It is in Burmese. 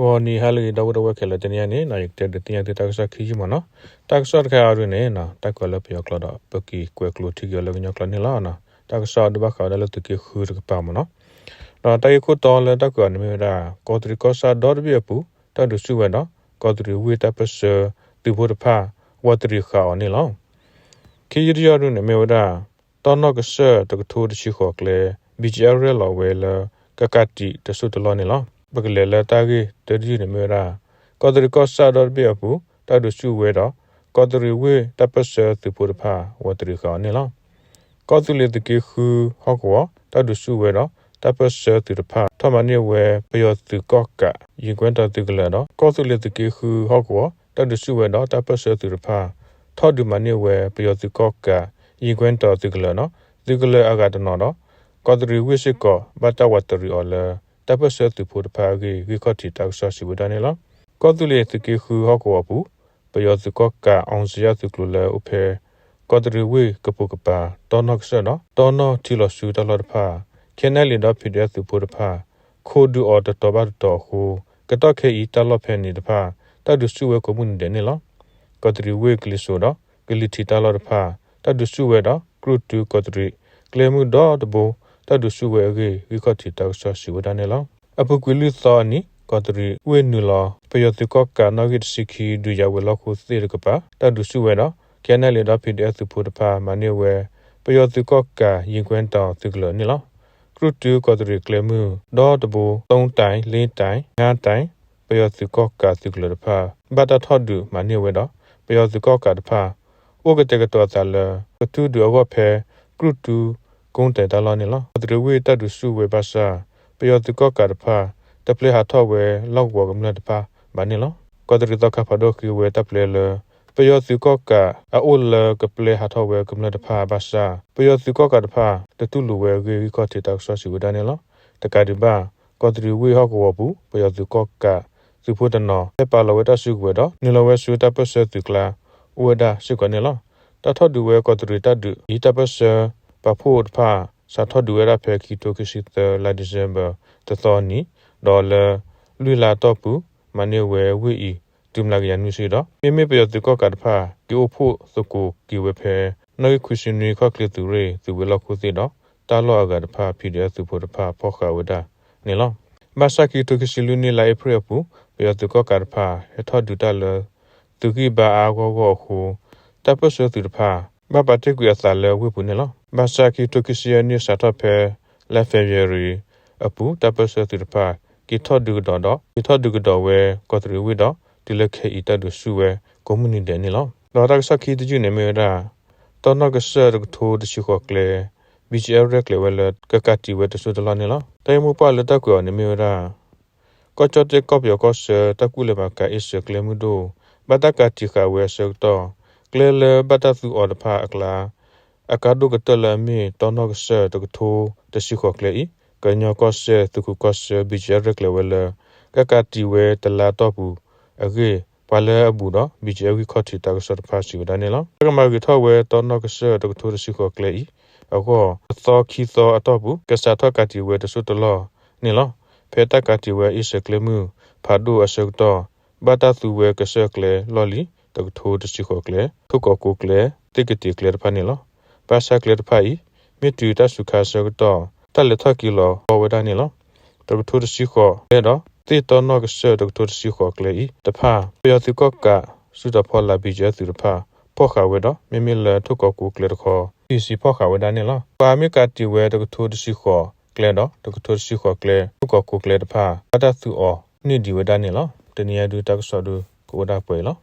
ဝနီဟာလီတော့တော့ခဲလတနီယနေနိုင်တဲ့တနီယတဲ့တက်ဆာခီမနော်တက်ဆာခါရနေနာတက်ကွယ်လပြောကလတော့ပကီကွယ်ကလိုတီကလကညကလနေလာနာတက်ဆာဒဘခါဒလတကီခူရကပါမနော်တော့တိုင်ခုတော်လဲတက်ကွယ်နေမရာကောထရီကောဆာဒေါ်ဘီပူတတ်ဒစုဝနော်ကောထရီဝေတပစဒီဘောတဖာဝတ်ရီခါနေလောခီရီရရနေမရာတော်နော့ကဆာတကထိုးတရှိခေါ်ကလေဘီဂျရလောဝဲလကကတိတဆုတလောနေလော ဘကလေလာတာကြီးတတိနေမရာကောဒရီကောဆာဒေါ်ဘီအပူတတ်ဒစုဝဲတော့ကောဒရီဝေတပစသူပူတဖာဝတ်ရီခါနေလောကောဒလီတကေခူဟောကောတတ်ဒစုဝဲတော့တပစသူတဖာထမနေဝဲပယောသူကောကရင်ကွန်းတသူကလေတော့ကောဒလီတကေခူဟောကောတတ်ဒစုဝဲတော့တပစသူတဖာထောဒူမနေဝဲပယောသူကောကရင်ကွန်းတော်သူကလေနော်သူကလေအကတနော်တော့ကောဒရီဝိရှိကောဘတ်တဝတ်တရီအော်လေ တပစသူဖို့တဖာကြီးဝိခတိတောက်ဆရှိဝဒနေလားကောဒလီတကေခူဟောကောဘူးပယောသူကောကအောင်စရသူကလေဥဖေကောဒရီဝိကပုကပါတောနော့ဆနော်တောနောတီလဆူတလတဖာခဲနယ်လီတော့ဖြစ်တဲ့သူဖို့တဖာခိုဒူအော်တတော်ဘတ်တော်ဟူကတော့ခဲဤတလဖဲနေတဖာတတ်ဒစုဝဲကိုမှုန်တဲ့နေလားကောဒရီဝိကလီဆိုတော့ဂလီတီတလတဖာတတ်ဒစုဝဲတော့ကရုတူကောဒရီကလေမှုတော့တဘော တတ်ဒစုဝဲကေဝိခတိတောက်ဆရှိဝဒနေလားအပုကွလီသောနီကောဒရီဝေနူလာပယောတိကောကနောဂစ်စီခီဒူယဝဲလောက်ခုသေရကပါတတ်ဒစုဝဲတော့ကဲနယ်လီတော့ဖြစ်တဲ့သူဖို့တဖာမနေဝဲပယောတိကောကရင်ကွန်းတောင်သူကလနေလားကရုတူကောဒရီကလေမှုတော့တဘော၃တိုင်၄တိုင်၅တိုင်ပယောတိကောကသူကလတဖာဘတ်တထော့ဒူမနေဝဲတော့ပယောတိကောကတဖာဥကတေကတော်တလကတူဒူအဝဖဲကရုတူ ကုန်းတဲ့တလာနေလားဒရဝေတတ်ဒူစုဝဲပါစာပယောတိကောကတဖာတပလေဟာထော့ဝဲလောက်ဝကမလတဖာဘာနေလားကောဒရီတော့ကဖာဒိုကီဝဲတပလေလေပယောစုကောကအအိုလကပလေဟာထောဝဲကမလတဖာဘာစာပယောစုကောကတဖာတတူလူဝဲဂေကောတေတောက်ဆွာစီဝဒနေလောတကတိဘာကောတရီဝေဟောကောဘူးပယောစုကောကစုဖို့တနောပပလဝဲတဆုဝဲတော့နေလဝဲဆူတပစတုကလာဝဒရှိကနေလောတထဒူဝဲကောတရီတဒူဤတပစ ပဖို့ဖာစာထဒူဝဲရဖဲကီတိုကရှိတလာဒီဇမ်ဘာတသောနီဒေါ်လာလူလာတော့ပူမနေဝဲဝီဤတူမလာကရနုရှိတော့မိမိပြောသူကကတဖာဒီအဖို့စကိုဒီဝဖဲနော်ခုရှင်နီခကလတူရေသူဝလောက်ခုစီတော့တာလောကတဖာဖြစ်တဲ့သူဖို့တဖာဖောခဝဒနေလောမဆာကီတုကစီလူနီလိုက်ဖရပူပြောသူကကတဖာဟထဒူတလသူကိဘာအာဂောဂောခုတပစသူတဖာဘဘတက်ကွေဆာလဝိပူနေလော မဆာကီတုကစီနီစတာဖဲလက်ဖဲရီအပူတပစသူတဖာကီထဒူဒေါ်တော့ကီထဒူဒေါ်ဝဲကောတရီဝိတော့ဒီလက်ခေဤတတ်ဆူဝဲကွန်မြူနတီနေလောလောတာစခီတကျနေမေရာတောနကဆရကထိုတရှိခေါကလေ BGL ရက်လေဝဲလကကတိဝဲတဆူတလာနေလောတိုင်မူပါလက်တကွာနေမေရာကောချတေကောပြောကောဆတကူလေမကအစ်ကလေမှုဒိုဘတကတိခဝဲဆောတော့ကလေလဘတသူအော်တဖာအကလာ အကာဒုကတလမီတောနကဆရတကထိုတရှိခေါကလေဤကညကောဆတကူကောဆ BGL ရက်လေဝဲလကကတိဝဲတလာတော့ဘူးအကေပါလဲအဘူတော့ဘီဂျေဝီခေါတီတာကစတ်ဖာစီဝဒနေလားကမဂီထဝဲတော့နော့ကဆတကထိုရစီခေါကလေအကောသောခီသောအတော့ဘူးကစားထကတိဝဲတဆုတလောနေလားဖေတကတိဝဲအစကလေမှုဖာဒူအစကတော့ဘာတာသူဝဲကဆကလေလော်လီတကထိုတစီခေါကလေခုကောကိုကလေတိကတိကလေဖာနေလား ပါစကလေဖာဤမြတူတဆုခါစကတော့တလက်ထကီလောဝဒနေလားတကထိုတစီခေါလေတော့တေတနောကဆဒကတော်စီခေါကလေတဖာပယတိကကစုတဖောလာဘီကျသူတဖာဖောခဝဲတော့မိမိလထုကကူကလေခေါ်ပီစီဖောခဝဲဒါနေလားပါမီကတိဝဲတကတော်စီခေါ်ကလေတော့တကတော်စီခေါ်ကလေထုကကူကလေတဖာအတသူအောနိဒီဝဲဒါနေလားတနီယဒူတက်ဆောဒူကိုဒါပွဲလား